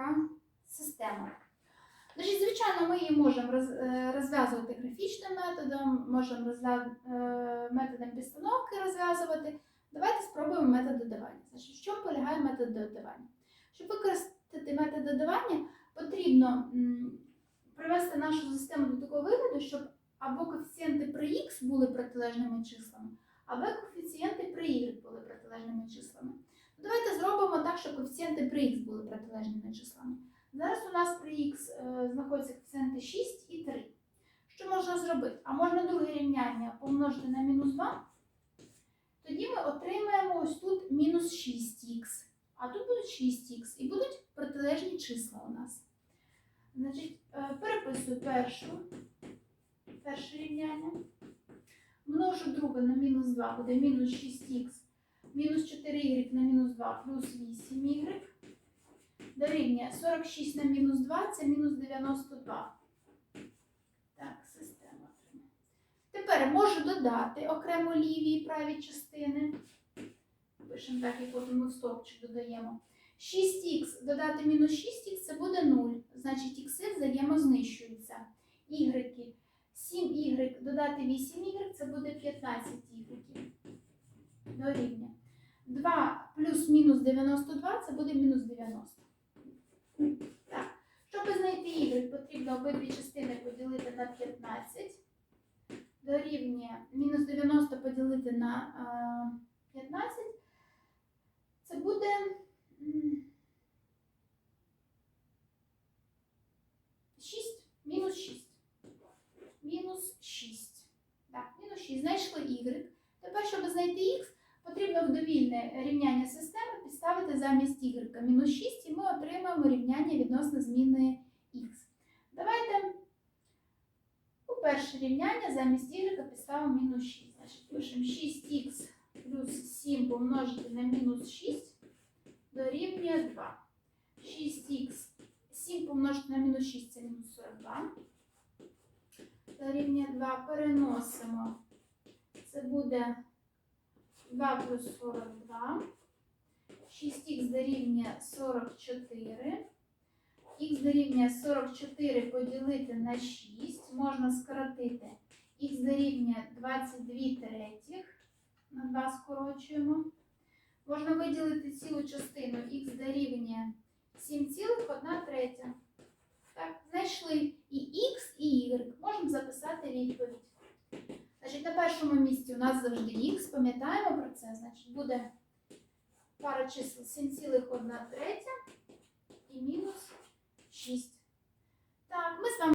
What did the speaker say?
така система. Значить, звичайно, ми її можемо е, розв'язувати графічним методом, можемо е, методом підстановки розв'язувати. Давайте спробуємо метод додавання. Значить, в чому полягає метод додавання? Щоб використати метод додавання, потрібно привести нашу систему до такого вигляду, щоб або коефіцієнти при х були протилежними числами, або коефіцієнти при y були протилежними числами. Щоб коефіцієнти при х були протилежними числами. Зараз у нас при х е, знаходяться коефіцієнти 6 і 3. Що можна зробити? А можна друге рівняння помножити на мінус 2. Тоді ми отримаємо ось тут мінус 6х, а тут будуть 6х і будуть протилежні числа у нас. Значить, е, переписую першу, перше рівняння. Множу друге на мінус 2 буде мінус 6х, мінус 4y на мінус 2 плюс 8y. Дорівнює 46 на мінус 2 це мінус 92. Так, система. Тепер можу додати окремо ліві і праві частини. Пишемо так, як от ми в стовпчик додаємо. 6х додати мінус 6х це буде 0. Значить, ікси взаємознищуються. Ігреки. 7y додати 8y це буде 15 ігреків. Дорівнює. 2 плюс мінус 92 це буде мінус 90. Так. Щоб знайти y, потрібно обидві частини поділити на 15. Дорівнює мінус 90 поділити на 15. Це буде. 6. Мінус 6. Мінус 6. Так, мінус 6. Знайшли y. Тепер, щоб знайти x, потрібно в довільне рівняння системи підставити замість y мінус 6, і ми отримаємо рівняння відносно зміни x. Давайте у перше рівняння замість y підставимо мінус 6. Значить, пишемо 6х плюс 7 помножити на мінус 6 дорівнює 2. 6х 7 помножити на мінус 6 це мінус 42. Дорівнює 2. Переносимо. Це буде 2 плюс 42. 6х дорівнює 44. Х дорівнює 44 поділити на 6. Можна скоротити. Х дорівнює 22 третіх. На 2 скорочуємо. Можна виділити цілу частину. Х дорівнює 7,1 третя. першому місці у нас завжди х, пам'ятаємо про це, значить буде пара чисел 7,1 третя і мінус 6. Так, ми з вами.